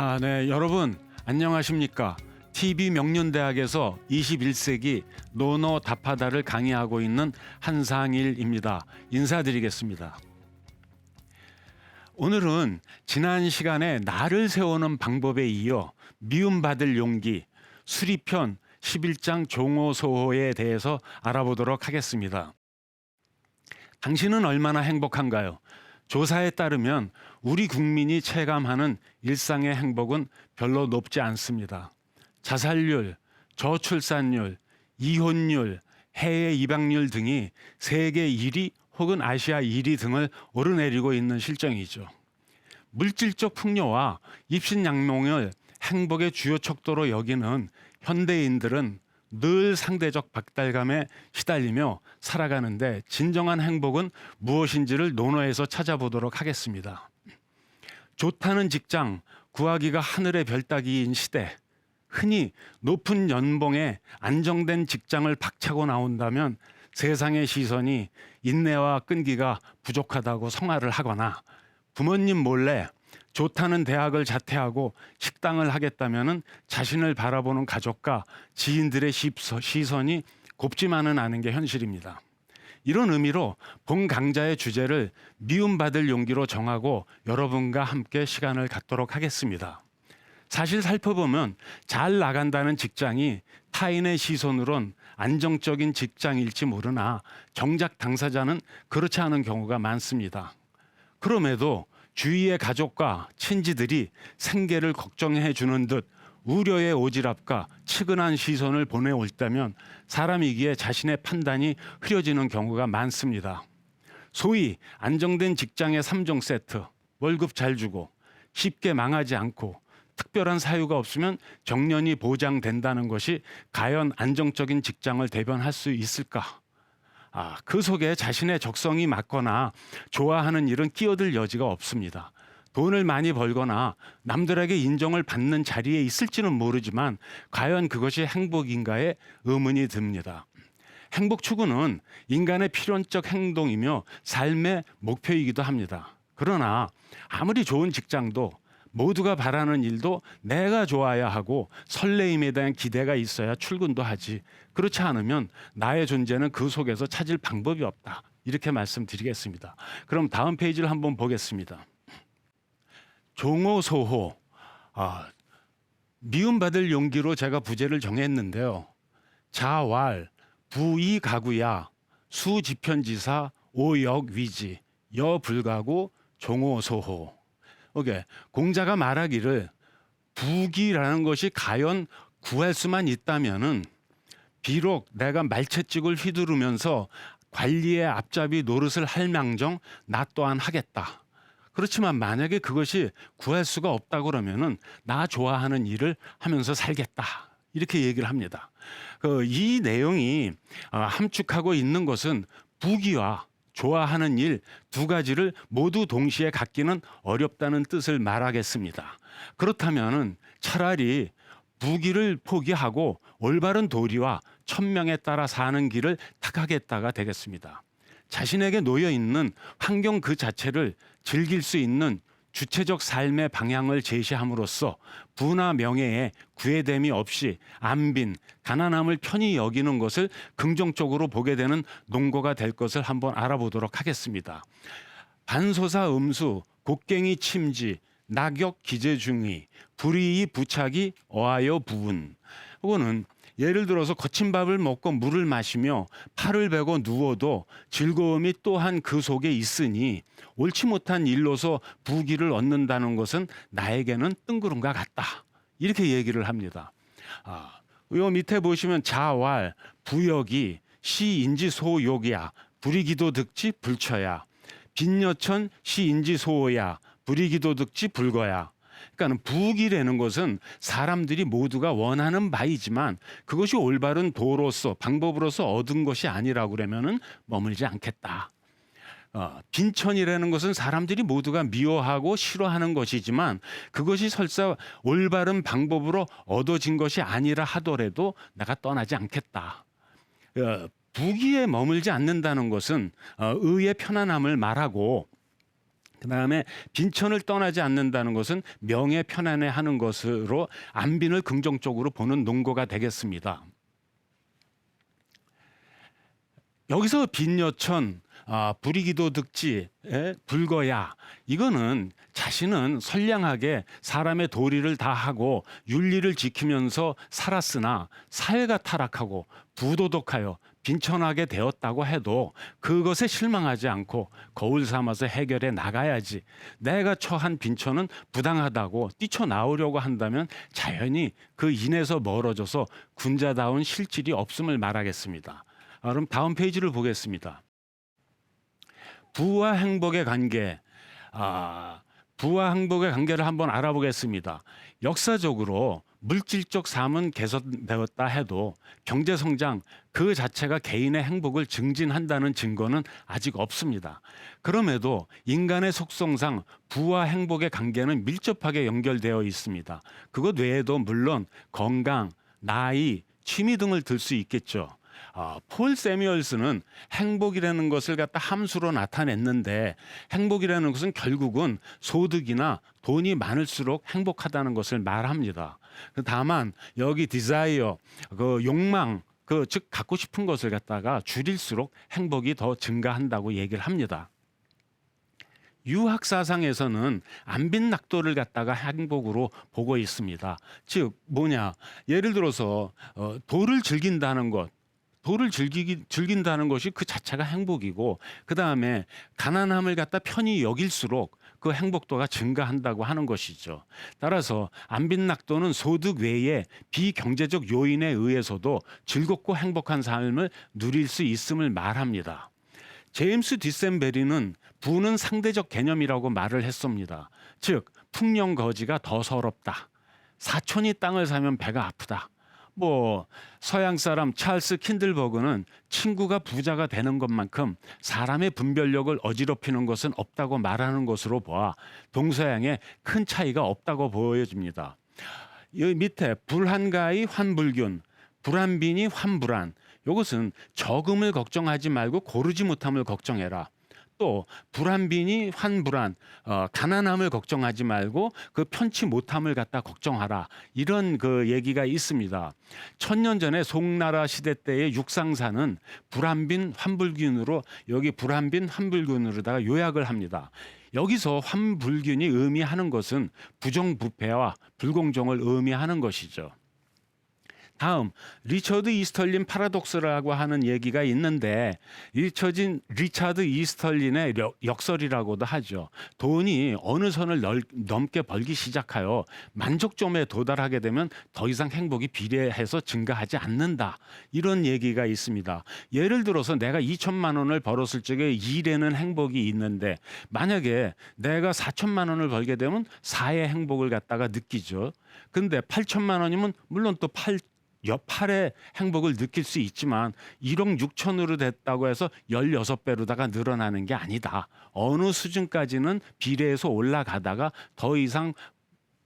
아, 네, 여러분 안녕하십니까? TV 명륜대학에서 21세기 노노 답하다를 강의하고 있는 한상일입니다. 인사드리겠습니다. 오늘은 지난 시간에 나를 세우는 방법에 이어 미움받을 용기 수리편 11장 종호소호에 대해서 알아보도록 하겠습니다. 당신은 얼마나 행복한가요? 조사에 따르면 우리 국민이 체감하는 일상의 행복은 별로 높지 않습니다. 자살률, 저출산율, 이혼율, 해외 입양률 등이 세계 1위 혹은 아시아 1위 등을 오르내리고 있는 실정이죠. 물질적 풍요와 입신양명을 행복의 주요 척도로 여기는 현대인들은 늘 상대적 박달감에 시달리며 살아가는데 진정한 행복은 무엇인지를 논어에서 찾아보도록 하겠습니다. 좋다는 직장 구하기가 하늘의 별 따기인 시대 흔히 높은 연봉에 안정된 직장을 박차고 나온다면 세상의 시선이 인내와 끈기가 부족하다고 성화를 하거나 부모님 몰래 좋다는 대학을 자퇴하고 식당을 하겠다면은 자신을 바라보는 가족과 지인들의 시선이 곱지만은 않은 게 현실입니다. 이런 의미로 본 강좌의 주제를 미움받을 용기로 정하고 여러분과 함께 시간을 갖도록 하겠습니다. 사실 살펴보면 잘 나간다는 직장이 타인의 시선으론 안정적인 직장일지 모르나 정작 당사자는 그렇지 않은 경우가 많습니다. 그럼에도 주위의 가족과 친지들이 생계를 걱정해 주는 듯 우려의 오지랖과 측은한 시선을 보내올 때면 사람이기에 자신의 판단이 흐려지는 경우가 많습니다. 소위 안정된 직장의 3종 세트, 월급 잘 주고 쉽게 망하지 않고 특별한 사유가 없으면 정년이 보장된다는 것이 과연 안정적인 직장을 대변할 수 있을까? 아, 그 속에 자신의 적성이 맞거나 좋아하는 일은 끼어들 여지가 없습니다. 돈을 많이 벌거나 남들에게 인정을 받는 자리에 있을지는 모르지만 과연 그것이 행복인가에 의문이 듭니다. 행복 추구는 인간의 필연적 행동이며 삶의 목표이기도 합니다. 그러나 아무리 좋은 직장도 모두가 바라는 일도 내가 좋아야 하고 설레임에 대한 기대가 있어야 출근도 하지. 그렇지 않으면 나의 존재는 그 속에서 찾을 방법이 없다. 이렇게 말씀드리겠습니다. 그럼 다음 페이지를 한번 보겠습니다. 종호소호. 아, 미움받을 용기로 제가 부제를 정했는데요. 자왈, 부이 가구야, 수지편지사, 오역 위지, 여불가구, 종호소호. 오케이. 공자가 말하기를 부기라는 것이 과연 구할 수만 있다면은 비록 내가 말채찍을 휘두르면서 관리의 앞잡이 노릇을 할 망정 나 또한 하겠다. 그렇지만 만약에 그것이 구할 수가 없다 그러면은 나 좋아하는 일을 하면서 살겠다. 이렇게 얘기를 합니다. 그 이 내용이 어, 함축하고 있는 것은 부귀와 좋아하는 일 두 가지를 모두 동시에 갖기는 어렵다는 뜻을 말하겠습니다. 그렇다면은 차라리 부귀를 포기하고 올바른 도리와 천명에 따라 사는 길을 택하겠다가 되겠습니다. 자신에게 놓여 있는 환경 그 자체를 즐길 수 있는 주체적 삶의 방향을 제시함으로써 부나 명예에 구애됨이 없이 안빈 가난함을 편히 여기는 것을 긍정적으로 보게 되는 농고가 될 것을 한번 알아보도록 하겠습니다. 반소사 음수 곡괭이 침지 낙역 기재중의 불이이 부착이 어하여 부운 이거는 예를 들어서 거친 밥을 먹고 물을 마시며 팔을 베고 누워도 즐거움이 또한 그 속에 있으니 옳지 못한 일로서 부귀를 얻는다는 것은 나에게는 뜬구름과 같다. 이렇게 얘기를 합니다. 아, 요 밑에 보시면 자왈, 부역이 시인지 소욕이야. 불이기도 득지 불처야. 빈여천 시인지 소야. 불이기도 득지 불거야. 그러니까는 부귀라는 것은 사람들이 모두가 원하는 바이지만 그것이 올바른 도로서 방법으로서 얻은 것이 아니라고 그러면은 머물지 않겠다. 어, 빈천이라는 것은 사람들이 모두가 미워하고 싫어하는 것이지만 그것이 설사 올바른 방법으로 얻어진 것이 아니라 하더라도 내가 떠나지 않겠다. 어, 부귀에 머물지 않는다는 것은 어, 의의 편안함을 말하고 그 다음에 빈천을 떠나지 않는다는 것은 명예 편안해 하는 것으로 안빈을 긍정적으로 보는 논거가 되겠습니다. 여기서 빈여천, 아, 불이기도 득지, 에, 불거야 이거는 자신은 선량하게 사람의 도리를 다하고 윤리를 지키면서 살았으나 사회가 타락하고 부도덕하여 빈천하게 되었다고 해도 그것에 실망하지 않고 거울 삼아서 해결해 나가야지. 내가 처한 빈천은 부당하다고 뛰쳐나오려고 한다면 자연히 그 인에서 멀어져서 군자다운 실질이 없음을 말하겠습니다. 아, 그럼 다음 페이지를 보겠습니다. 부와 행복의 관계. 아, 부와 행복의 관계를 한번 알아보겠습니다. 역사적으로 물질적 삶은 개선되었다 해도 경제 성장 그 자체가 개인의 행복을 증진한다는 증거는 아직 없습니다. 그럼에도 인간의 속성상 부와 행복의 관계는 밀접하게 연결되어 있습니다. 그것 외에도 물론 건강, 나이, 취미 등을 들 수 있겠죠. 아, 폴 세미얼스는 행복이라는 것을 갖다 함수로 나타냈는데 행복이라는 것은 결국은 소득이나 돈이 많을수록 행복하다는 것을 말합니다. 그 다만 여기 디자이어 그 욕망 그 즉 갖고 싶은 것을 갖다가 줄일수록 행복이 더 증가한다고 얘기를 합니다. 유학 사상에서는 안빈 낙도를 갖다가 행복으로 보고 있습니다. 즉 뭐냐 예를 들어서 어, 도를 즐긴다는 것 도를 즐기기, 즐긴다는 것이 그 자체가 행복이고 그 다음에 가난함을 갖다 편히 여길수록 그 행복도가 증가한다고 하는 것이죠. 따라서 안빈낙도는 소득 외에 비경제적 요인에 의해서도 즐겁고 행복한 삶을 누릴 수 있음을 말합니다. 제임스 디센베리는 부는 상대적 개념이라고 말을 했습니다. 즉 풍령 거지가 더 서럽다. 사촌이 땅을 사면 배가 아프다. 뭐 서양 사람 찰스 킨들버그는 친구가 부자가 되는 것만큼 사람의 분별력을 어지럽히는 것은 없다고 말하는 것으로 보아 동서양에 큰 차이가 없다고 보여집니다. 여기 밑에 불한가의 환불균, 불한빈이 환불한 이것은 적음을 걱정하지 말고 고르지 못함을 걱정해라. 또 불안빈이 환불안 어, 가난함을 걱정하지 말고 그 편치 못함을 갖다 걱정하라 이런 그 얘기가 있습니다. 천년 전에 송나라 시대 때의 육상사는 불안빈 환불균으로 여기 불안빈 환불균으로다가 요약을 합니다. 여기서 환불균이 의미하는 것은 부정부패와 불공정을 의미하는 것이죠. 다음 리처드 이스털린 파라독스라고 하는 얘기가 있는데 리처진 리차드 이스털린의 역설이라고도 하죠. 돈이 어느 선을 넓, 넘게 벌기 시작하여 만족점에 도달하게 되면 더 이상 행복이 비례해서 증가하지 않는다. 이런 얘기가 있습니다. 예를 들어서 내가 2천만 원을 벌었을 적에 2에는 행복이 있는데 만약에 내가 4천만 원을 벌게 되면 4의 행복을 갖다가 느끼죠. 근데 8천만 원이면 물론 또 8, 여팔의 행복을 느낄 수 있지만 1억 6천으로 됐다고 해서 16배로다가 늘어나는 게 아니다. 어느 수준까지는 비례해서 올라가다가 더 이상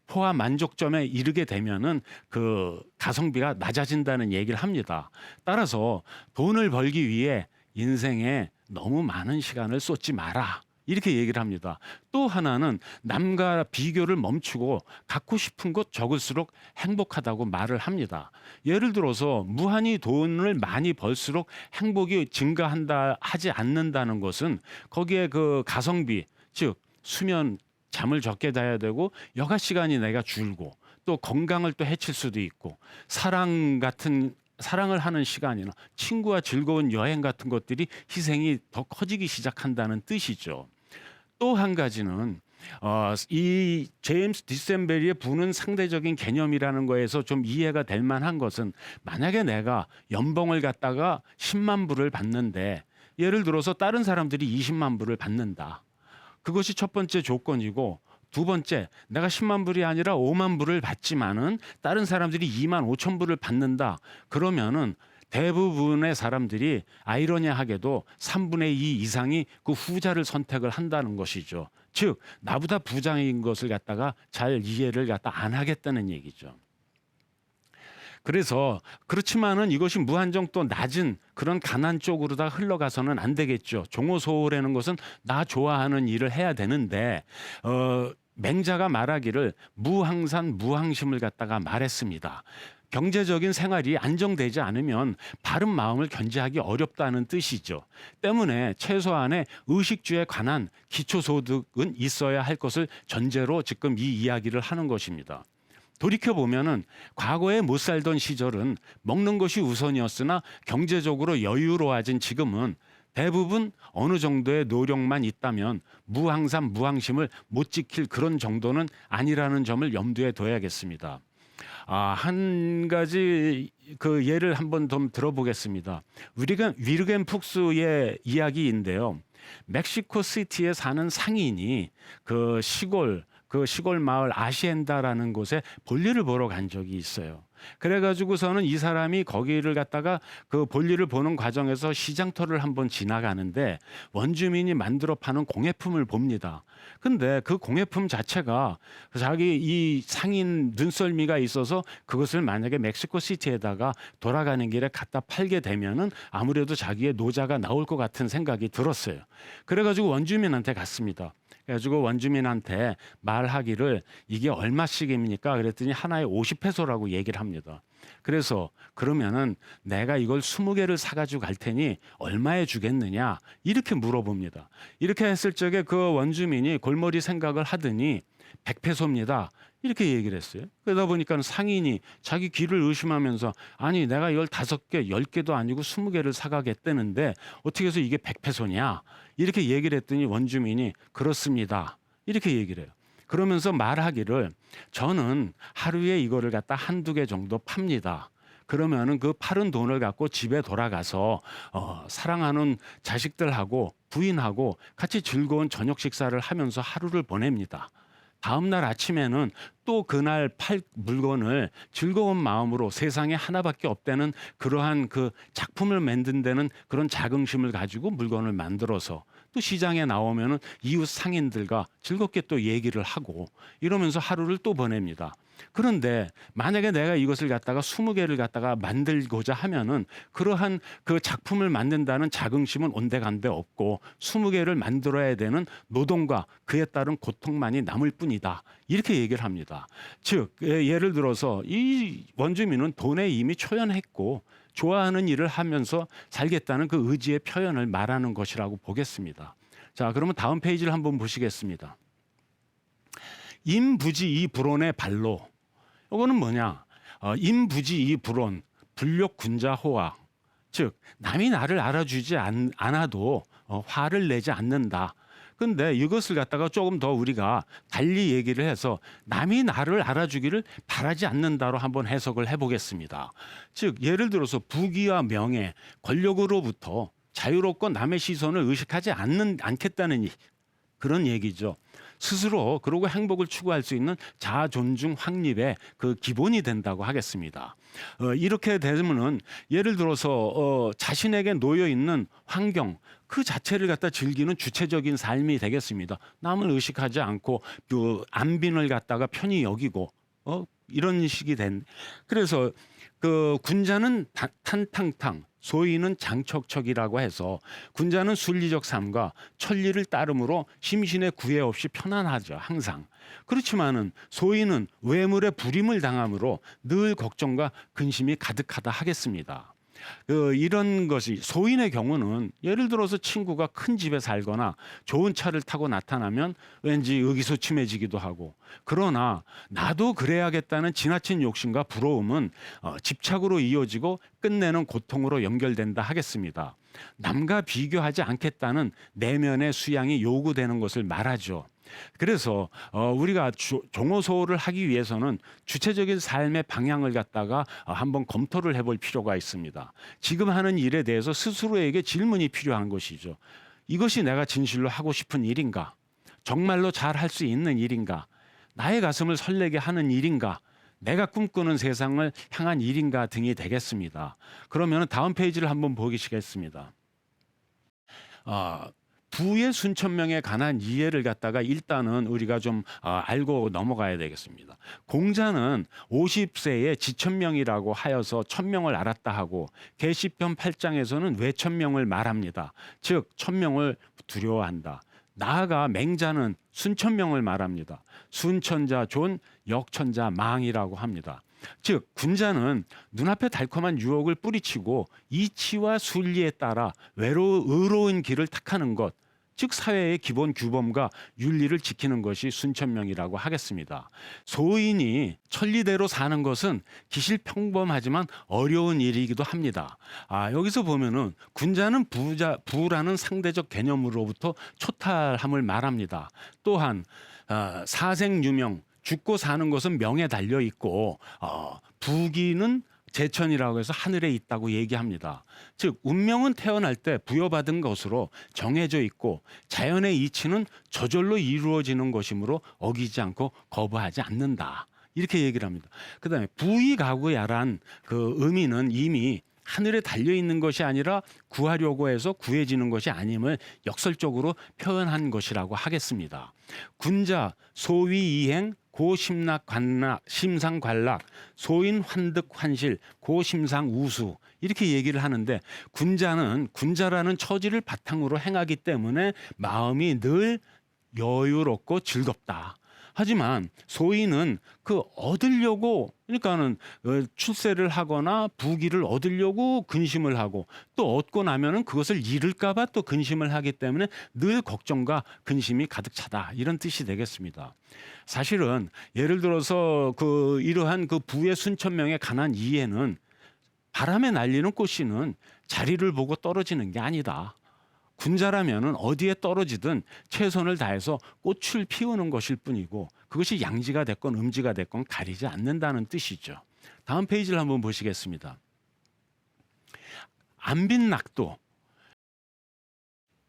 포화 만족점에 이르게 되면은 그 가성비가 낮아진다는 얘기를 합니다. 따라서 돈을 벌기 위해 인생에 너무 많은 시간을 쏟지 마라. 이렇게 얘기를 합니다. 또 하나는 남과 비교를 멈추고 갖고 싶은 것 적을수록 행복하다고 말을 합니다. 예를 들어서 무한히 돈을 많이 벌수록 행복이 증가한다 하지 않는다는 것은 거기에 그 가성비 즉 수면 잠을 적게 자야 되고 여가 시간이 내가 줄고 또 건강을 또 해칠 수도 있고 사랑 같은 사랑을 하는 시간이나 친구와 즐거운 여행 같은 것들이 희생이 더 커지기 시작한다는 뜻이죠. 또 한 가지는 어, 이 제임스 디센베리의 부는 상대적인 개념이라는 거에서 좀 이해가 될 만한 것은 만약에 내가 연봉을 갖다가 10만 불을 받는데 예를 들어서 다른 사람들이 20만 불을 받는다. 그것이 첫 번째 조건이고 두 번째, 내가 10만 불이 아니라 5만 불을 받지만은 다른 사람들이 2만 5천 불을 받는다. 그러면은 대부분의 사람들이 아이러니하게도 3분의 2 이상이 그 후자를 선택을 한다는 것이죠. 즉, 나보다 부장인 것을 갖다가 잘 이해를 갖다 안 하겠다는 얘기죠. 그래서 그렇지만은 이것이 무한정 또 낮은 그런 가난 쪽으로 다 흘러가서는 안 되겠죠. 종호소홀하는 것은 나 좋아하는 일을 해야 되는데 어 맹자가 말하기를 무항산 무항심을 갖다가 말했습니다. 경제적인 생활이 안정되지 않으면 바른 마음을 견제하기 어렵다는 뜻이죠. 때문에 최소한의 의식주에 관한 기초소득은 있어야 할 것을 전제로 지금 이 이야기를 하는 것입니다. 돌이켜 보면은 과거에 못 살던 시절은 먹는 것이 우선이었으나 경제적으로 여유로워진 지금은 대부분 어느 정도의 노력만 있다면 무항산 무항심을 못 지킬 그런 정도는 아니라는 점을 염두에 둬야겠습니다. 아, 한 가지 그 예를 한번 좀 들어보겠습니다. 위르겐, 위르겐 푹스의 이야기인데요. 멕시코 시티에 사는 상인이 그 시골 그 시골 마을 아시엔다라는 곳에 볼일을 보러 간 적이 있어요. 그래가지고서는 이 사람이 거기를 갔다가 그 볼일을 보는 과정에서 시장터를 한번 지나가는데 원주민이 만들어 파는 공예품을 봅니다. 근데 그 공예품 자체가 자기 이 상인 눈썰미가 있어서 그것을 만약에 멕시코 시티에다가 돌아가는 길에 갖다 팔게 되면은 아무래도 자기의 노자가 나올 것 같은 생각이 들었어요. 그래가지고 원주민한테 갔습니다. 그래가지고 원주민한테 말하기를 이게 얼마씩입니까? 그랬더니 하나에 50페소라고 얘기를 합니다. 그래서 그러면은 내가 이걸 20개를 사가지고 갈 테니 얼마에 주겠느냐? 이렇게 물어봅니다. 이렇게 했을 적에 그 원주민이 골머리 생각을 하더니 100페소입니다. 이렇게 얘기를 했어요. 그러다 보니까 상인이 자기 귀를 의심하면서 아니 내가 이걸 다섯 개, 열 개도 아니고 스무 개를 사가겠다는데 어떻게 해서 이게 100페소냐? 이렇게 얘기를 했더니 원주민이 그렇습니다. 이렇게 얘기를 해요. 그러면서 말하기를 저는 하루에 이거를 갖다 한두 개 정도 팝니다. 그러면은 그 파는 돈을 갖고 집에 돌아가서 어, 사랑하는 자식들하고 부인하고 같이 즐거운 저녁 식사를 하면서 하루를 보냅니다. 다음 날 아침에는 또 그날 팔 물건을 즐거운 마음으로 세상에 하나밖에 없다는 그러한 그 작품을 만든 데는 그런 자긍심을 가지고 물건을 만들어서 또 시장에 나오면은 이웃 상인들과 즐겁게 또 얘기를 하고 이러면서 하루를 또 보냅니다. 그런데 만약에 내가 이것을 갖다가 20개를 갖다가 만들고자 하면은 그러한 그 작품을 만든다는 자긍심은 온데간데 없고 20개를 만들어야 되는 노동과 그에 따른 고통만이 남을 뿐이다. 이렇게 얘기를 합니다. 즉 예, 예를 들어서 이 원주민은 돈에 이미 초연했고 좋아하는 일을 하면서 살겠다는 그 의지의 표현을 말하는 것이라고 보겠습니다. 자, 그러면 다음 페이지를 한번 보시겠습니다. 임부지 이 불온의 발로. 이거는 뭐냐? 어, 임부지 이 불온, 불욕 군자 호화. 즉 남이 나를 알아주지 않, 않아도 어, 화를 내지 않는다. 근데 이것을 갖다가 조금 더 우리가 달리 얘기를 해서 남이 나를 알아주기를 바라지 않는다로 한번 해석을 해보겠습니다. 즉 예를 들어서 부귀와 명예, 권력으로부터 자유롭고 남의 시선을 의식하지 않는 않겠다는 이- 그런 얘기죠. 스스로 그러고 행복을 추구할 수 있는 자아 존중 확립의 그 기본이 된다고 하겠습니다. 어, 이렇게 되면은 예를 들어서 어, 자신에게 놓여 있는 환경 그 자체를 갖다 즐기는 주체적인 삶이 되겠습니다. 남을 의식하지 않고 그 안빈을 갖다가 편히 여기고 어, 이런 식이 된. 그래서 그 군자는 타- 탄탕탕 소인은 장척척이라고 해서 군자는 순리적 삶과 천리를 따름으로 심신의 구애 없이 편안하죠 항상 그렇지만은 소인은 외물의 불임을 당함으로 늘 걱정과 근심이 가득하다 하겠습니다. 그 이런 것이 소인의 경우는 예를 들어서 친구가 큰 집에 살거나 좋은 차를 타고 나타나면 왠지 의기소침해지기도 하고 그러나 나도 그래야겠다는 지나친 욕심과 부러움은 어, 집착으로 이어지고 끝내는 고통으로 연결된다 하겠습니다. 남과 비교하지 않겠다는 내면의 수양이 요구되는 것을 말하죠. 그래서 어, 우리가 주, 종호소를 하기 위해서는 주체적인 삶의 방향을 갖다가 어, 한번 검토를 해볼 필요가 있습니다. 지금 하는 일에 대해서 스스로에게 질문이 필요한 것이죠. 이것이 내가 진실로 하고 싶은 일인가? 정말로 잘 할 수 있는 일인가? 나의 가슴을 설레게 하는 일인가? 내가 꿈꾸는 세상을 향한 일인가 등이 되겠습니다. 그러면 다음 페이지를 한번 보시겠습니다. 아, 부의 순천명에 관한 이해를 갖다가 일단은 우리가 좀 어, 알고 넘어가야 되겠습니다. 공자는 50세에 지천명이라고 하여서 천명을 알았다 하고 계시편 8장에서는 외천명을 말합니다. 즉 천명을 두려워한다. 나아가 맹자는 순천명을 말합니다. 순천자 존, 역천자 망이라고 합니다. 즉 군자는 눈앞에 달콤한 유혹을 뿌리치고 이치와 순리에 따라 외로 의로운 길을 택하는 것, 즉 사회의 기본 규범과 윤리를 지키는 것이 순천명이라고 하겠습니다. 소인이 천리대로 사는 것은 기실 평범하지만 어려운 일이기도 합니다. 아 여기서 보면은 군자는 부자 부라는 상대적 개념으로부터 초탈함을 말합니다. 또한 어, 사생유명 죽고 사는 것은 명에 달려 있고 어, 부기는 제천이라고 해서 하늘에 있다고 얘기합니다. 즉 운명은 태어날 때 부여받은 것으로 정해져 있고 자연의 이치는 저절로 이루어지는 것이므로 어기지 않고 거부하지 않는다. 이렇게 얘기를 합니다. 그다음에 부의가구야란 그 의미는 이미 하늘에 달려 있는 것이 아니라 구하려고 해서 구해지는 것이 아님을 역설적으로 표현한 것이라고 하겠습니다. 군자 소위 이행 고심락 관락 심상 관락 소인 환득 환실 고심상 우수 이렇게 얘기를 하는데 군자는 군자라는 처지를 바탕으로 행하기 때문에 마음이 늘 여유롭고 즐겁다. 하지만 소인은 그 얻으려고 그러니까는 어, 출세를 하거나 부귀를 얻으려고 근심을 하고 또 얻고 나면은 그것을 잃을까봐 또 근심을 하기 때문에 늘 걱정과 근심이 가득 차다 이런 뜻이 되겠습니다. 사실은 예를 들어서 그 이러한 그 부의 순천명에 관한 이해는 바람에 날리는 꽃씨는 자리를 보고 떨어지는 게 아니다. 군자라면은 어디에 떨어지든 최선을 다해서 꽃을 피우는 것일 뿐이고 그것이 양지가 됐건 음지가 됐건 가리지 않는다는 뜻이죠. 다음 페이지를 한번 보시겠습니다. 안빈 낙도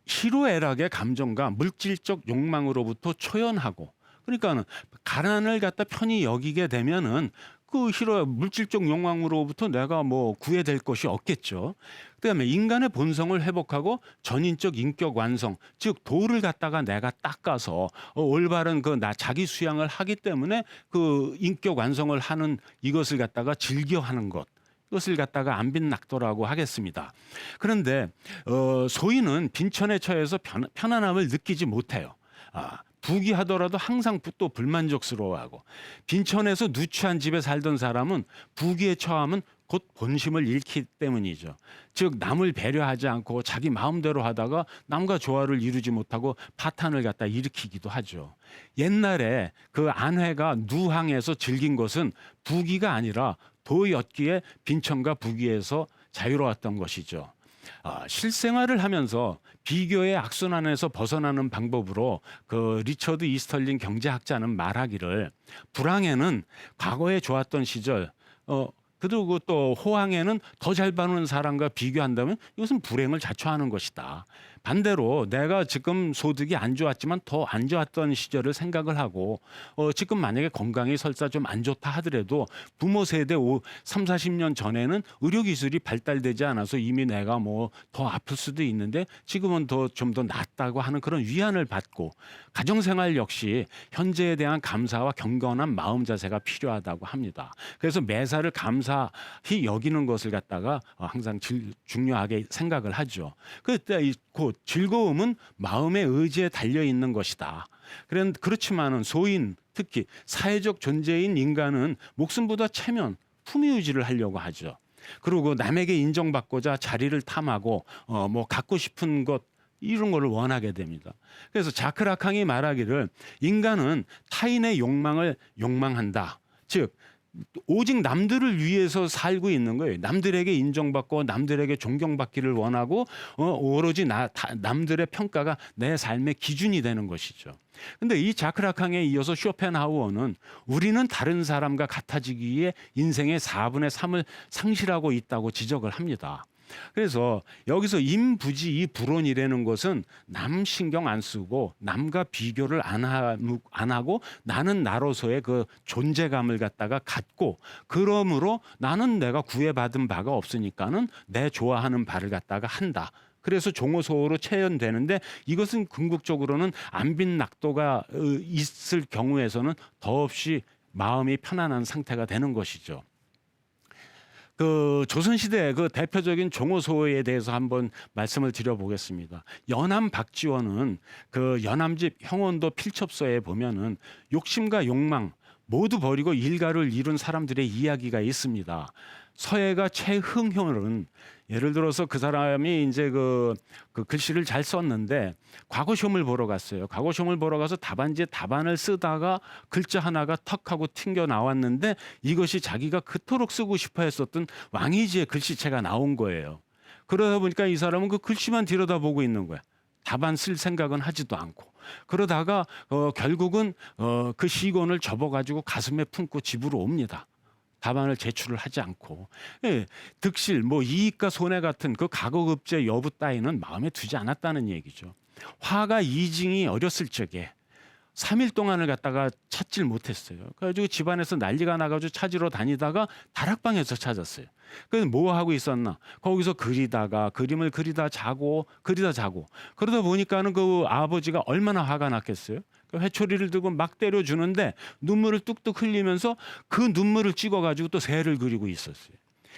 희로애락의 감정과 물질적 욕망으로부터 초연하고 그러니까는 가난을 갖다 편히 여기게 되면은 그 희로 물질적 욕망으로부터 내가 뭐 구해될 것이 없겠죠. 그다음에 인간의 본성을 회복하고 전인적 인격 완성, 즉 도를 갖다가 내가 닦아서 어, 올바른 그 나 자기 수양을 하기 때문에 그 인격 완성을 하는 이것을 갖다가 즐겨 하는 것. 이것을 갖다가 안빈낙도라고 하겠습니다. 그런데 어, 소인은 빈천에 처해서 편, 편안함을 느끼지 못해요. 아, 부귀하더라도 항상 또 불만족스러워하고 빈천에서 누추한 집에 살던 사람은 부귀에 처하면 곧 본심을 잃기 때문이죠. 즉 남을 배려하지 않고 자기 마음대로 하다가 남과 조화를 이루지 못하고 파탄을 갖다 일으키기도 하죠. 옛날에 그 안회가 누항에서 즐긴 것은 부귀가 아니라 도였기에 빈천과 부귀에서 자유로웠던 것이죠. 아, 실생활을 하면서 비교의 악순환에서 벗어나는 방법으로 그 리처드 이스털린 경제학자는 말하기를 불황에는 과거에 좋았던 시절 어 그리고 또 호황에는 더 잘 버는 사람과 비교한다면 이것은 불행을 자초하는 것이다. 반대로 내가 지금 소득이 안 좋았지만 더 안 좋았던 시절을 생각을 하고 어 지금 만약에 건강이 설사 좀 안 좋다 하더라도 부모 세대 오 3, 40년 전에는 의료 기술이 발달되지 않아서 이미 내가 뭐 더 아플 수도 있는데 지금은 더좀더 낫다고 하는 그런 위안을 받고 가정 생활 역시 현재에 대한 감사와 경건한 마음 자세가 필요하다고 합니다. 그래서 매사를 감사히 여기는 것을 갖다가 어, 항상 질- 중요하게 생각을 하죠. 그때 이곧 즐거움은 마음의 의지에 달려 있는 것이다. 그렇지만은 소인 특히 사회적 존재인 인간은 목숨보다 체면, 품위 유지를 하려고 하죠. 그리고 남에게 인정받고자 자리를 탐하고 어 뭐 갖고 싶은 것 이런 거를 원하게 됩니다. 그래서 자크라캉이 말하기를 인간은 타인의 욕망을 욕망한다. 즉 오직 남들을 위해서 살고 있는 거예요. 남들에게 인정받고 남들에게 존경받기를 원하고 어, 오로지 나, 다, 남들의 평가가 내 삶의 기준이 되는 것이죠. 근데 이 자크라캉에 이어서 쇼펜하우어는 우리는 다른 사람과 같아지기 위해 인생의 4분의 3을 상실하고 있다고 지적을 합니다. 그래서 여기서 임부지 이 불온이라는 것은 남 신경 안 쓰고 남과 비교를 안, 하, 안 하고 나는 나로서의 그 존재감을 갖다가 갖고 그러므로 나는 내가 구애받은 바가 없으니까는 내 좋아하는 바를 갖다가 한다. 그래서 종호소호로 체현되는데 이것은 궁극적으로는 안빈 낙도가 어, 있을 경우에서는 더없이 마음이 편안한 상태가 되는 것이죠. 그 조선시대 그 대표적인 종호소에 대해서 한번 말씀을 드려보겠습니다. 연암 박지원은 그 연암집 형원도 필첩서에 보면은 욕심과 욕망 모두 버리고 일가를 이룬 사람들의 이야기가 있습니다. 서예가 최흥효는 예를 들어서 그 사람이 이제 그, 그 글씨를 잘 썼는데 과거 시험을 보러 갔어요. 과거 시험을 보러 가서 답안지에 답안을 쓰다가 글자 하나가 턱 하고 튕겨 나왔는데 이것이 자기가 그토록 쓰고 싶어 했었던 왕이지의 글씨체가 나온 거예요. 그러다 보니까 이 사람은 그 글씨만 들여다보고 있는 거야. 답안 쓸 생각은 하지도 않고 그러다가 어, 결국은 어, 그 시곤을 접어가지고 가슴에 품고 집으로 옵니다. 답안을 제출을 하지 않고 예, 득실 뭐 이익과 손해 같은 그 가거급제 여부 따위는 마음에 두지 않았다는 얘기죠. 화가 이징이 어렸을 적에 3일 동안을 갖다가 찾질 못했어요. 그래가지고 집안에서 난리가 나가지고 찾으러 다니다가 다락방에서 찾았어요. 그래서 뭐 하고 있었나? 거기서 그리다가 그림을 그리다 자고 그리다 자고 그러다 보니까는 그 아버지가 얼마나 화가 났겠어요. 그 회초리를 들고 막 때려주는데 눈물을 뚝뚝 흘리면서 그 눈물을 찍어가지고 또 새를 그리고 있었어요.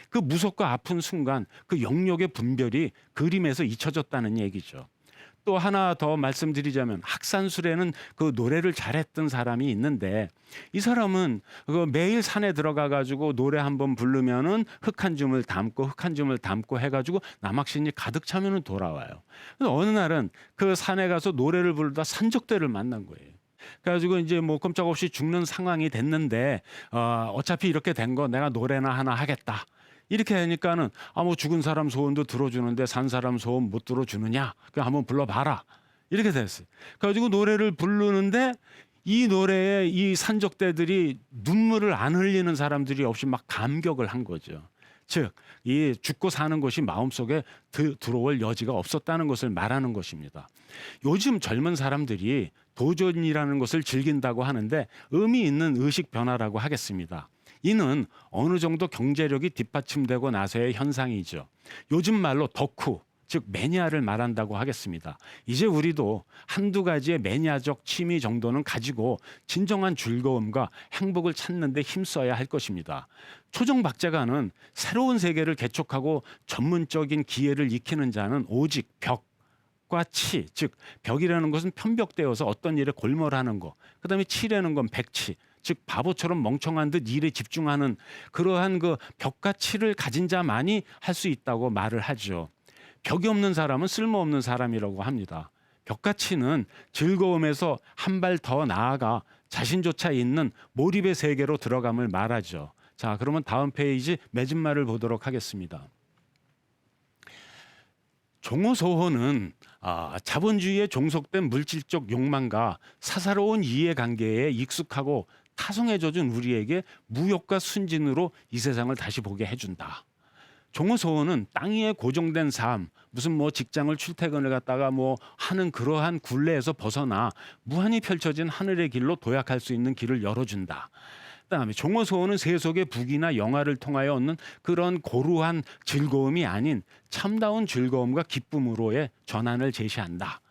그 무섭고 아픈 순간 그 영역의 분별이 그림에서 잊혀졌다는 얘기죠. 또 하나 더 말씀드리자면 학산술에는 그 노래를 잘했던 사람이 있는데 이 사람은 그 매일 산에 들어가 가지고 노래 한 번 부르면은 흙 한 줌을 담고 흙 한 줌을 담고 해가지고 남학신이 가득 차면은 돌아와요. 그래서 어느 날은 그 산에 가서 노래를 부르다 산적대를 만난 거예요. 그래가지고 이제 뭐 꼼짝없이 죽는 상황이 됐는데 어, 어차피 이렇게 된 거 내가 노래나 하나 하겠다. 이렇게 하니까는 아 뭐 죽은 사람 소원도 들어주는데 산 사람 소원 못 들어주느냐? 그 한번 불러봐라. 이렇게 됐어요. 그래가지고 노래를 부르는데 이 노래에 이 산적대들이 눈물을 안 흘리는 사람들이 없이 막 감격을 한 거죠. 즉, 이 죽고 사는 것이 마음속에 드, 들어올 여지가 없었다는 것을 말하는 것입니다. 요즘 젊은 사람들이 도전이라는 것을 즐긴다고 하는데 의미 있는 의식 변화라고 하겠습니다. 이는 어느 정도 경제력이 뒷받침되고 나서의 현상이죠. 요즘 말로 덕후, 즉 매니아를 말한다고 하겠습니다. 이제 우리도 한두 가지의 매니아적 취미 정도는 가지고 진정한 즐거움과 행복을 찾는 데 힘써야 할 것입니다. 초정박제가는 새로운 세계를 개척하고 전문적인 기회를 익히는 자는 오직 벽, 과 치, 즉 벽이라는 것은 편벽되어서 어떤 일에 골몰하는 거. 그다음에 치라는 건 백치, 즉 바보처럼 멍청한 듯 일에 집중하는 그러한 그 벽과 치를 가진 자만이 할 수 있다고 말을 하죠. 벽이 없는 사람은 쓸모없는 사람이라고 합니다. 벽과 치는 즐거움에서 한 발 더 나아가 자신조차 있는 몰입의 세계로 들어감을 말하죠. 자, 그러면 다음 페이지 맺은말을 보도록 하겠습니다. 종호소호는 아, 자본주의에 종속된 물질적 욕망과 사사로운 이해관계에 익숙하고 젖은 우리에게 무욕과 순진으로 이 세상을 다시 보게 해준다. 종호소호는 땅 위에 고정된 삶, 무슨 뭐 직장을 출퇴근을 갖다가 뭐 하는 그러한 굴레에서 벗어나 무한히 펼쳐진 하늘의 길로 도약할 수 있는 길을 열어준다. 그다음에 종어소원은 세속의 북이나 영화를 통하여 얻는 그런 고루한 즐거움이 아닌 참다운 즐거움과 기쁨으로의 전환을 제시한다.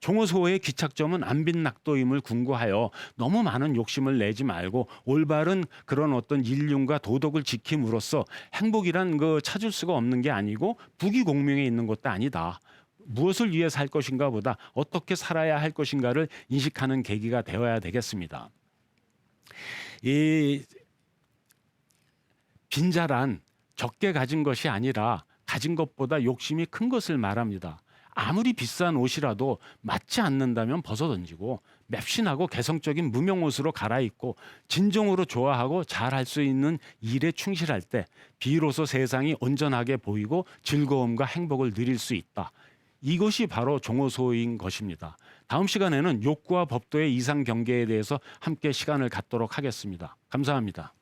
아, 종어소의 기착점은 안빈낙도임을 궁구하여 너무 많은 욕심을 내지 말고 올바른 그런 어떤 인륜과 도덕을 지킴으로써 행복이란 그 찾을 수가 없는 게 아니고 부귀공명에 있는 것도 아니다. 무엇을 위해 살 것인가 보다 어떻게 살아야 할 것인가를 인식하는 계기가 되어야 되겠습니다. 이 빈자란 적게 가진 것이 아니라 가진 것보다 욕심이 큰 것을 말합니다. 아무리 비싼 옷이라도 맞지 않는다면 벗어 던지고 맵신하고 개성적인 무명 옷으로 갈아입고 진정으로 좋아하고 잘할 수 있는 일에 충실할 때 비로소 세상이 온전하게 보이고 즐거움과 행복을 누릴 수 있다. 이것이 바로 종호소인 것입니다. 다음 시간에는 욕구와 법도의 이상 경계에 대해서 함께 시간을 갖도록 하겠습니다. 감사합니다.